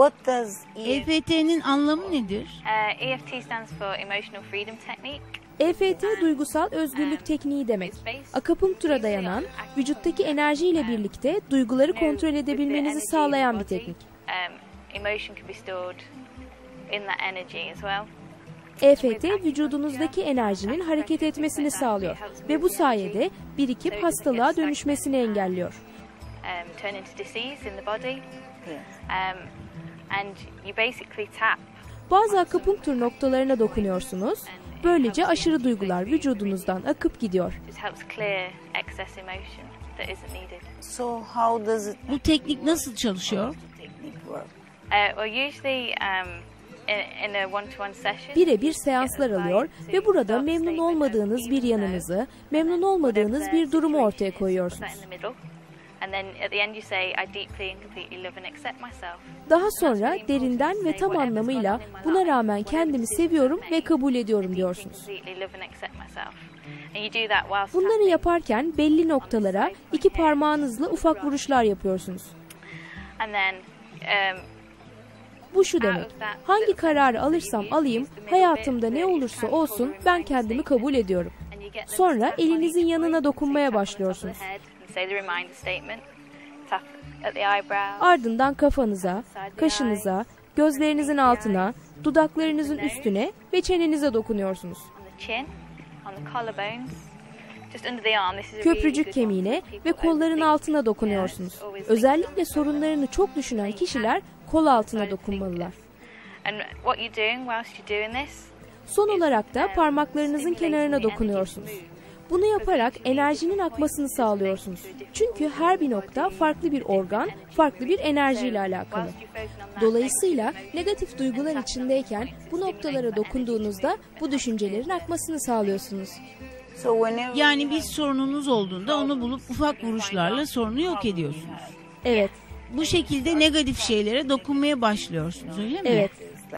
What does E EFT'nin anlamı nedir? Uh, EFT stands for Emotional Freedom Technique. EFT E duygusal özgürlük tekniği demek. Akupunktura dayanan, vücuttaki enerjiyle birlikte duyguları kontrol edebilmenizi sağlayan bir teknik. Um, emotion can be stored in that energy as well. EFT vücudunuzuzdaki enerjinin hareket etmesini sağlıyor ve bu sayede birikip hastalığa dönüşmesini engelliyor. Bazı akupunktur noktalarına dokunuyorsunuz. Böylece aşırı duygular vücudunuzdan akıp gidiyor. just helps clear excess emotion that isn't needed. So how does it Bu teknik nasıl çalışıyor? Uh, um, Birebir seanslar alıyor ve burada memnun olmadığınız bir yanınızı, memnun olmadığınız bir durumu ortaya koyuyorsunuz. İn the middle, and then at the end you say, "I deeply and completely love and accept myself." Daha sonra derinden ve tam anlamıyla buna rağmen kendimi seviyorum ve kabul ediyorum diyorsunuz. Bunları yaparken belli noktalara iki parmağınızla ufak vuruşlar yapıyorsunuz. Bu şu demek. Hangi kararı alırsam alayım, hayatımda ne olursa olsun ben kendimi kabul ediyorum. Sonra elinizin yanına dokunmaya başlıyorsunuz. Say the reminder statement. Tap at the eyebrow. Ardından kafanıza, kaşınıza, gözlerinizin altına, dudaklarınızın üstüne ve çenenize dokunuyorsunuz. chin, on the collarbones, just under the arm. This is a really Köprücük kemiğine ve kolların altına dokunuyorsunuz. Özellikle sorunlarını çok düşünen kişiler kol altına dokunmalılar. Son olarak da parmaklarınızın kenarına dokunuyorsunuz. Bunu yaparak enerjinin akmasını sağlıyorsunuz. Çünkü her bir nokta farklı bir organ, farklı bir enerjiyle alakalı. Dolayısıyla negatif duygular içindeyken bu noktalara dokunduğunuzda bu düşüncelerin akmasını sağlıyorsunuz. Yani bir sorununuz olduğunda onu bulup ufak vuruşlarla sorunu yok ediyorsunuz. Evet, Bu şekilde negatif şeylere dokunmaya başlıyorsunuz öyle mi? evet.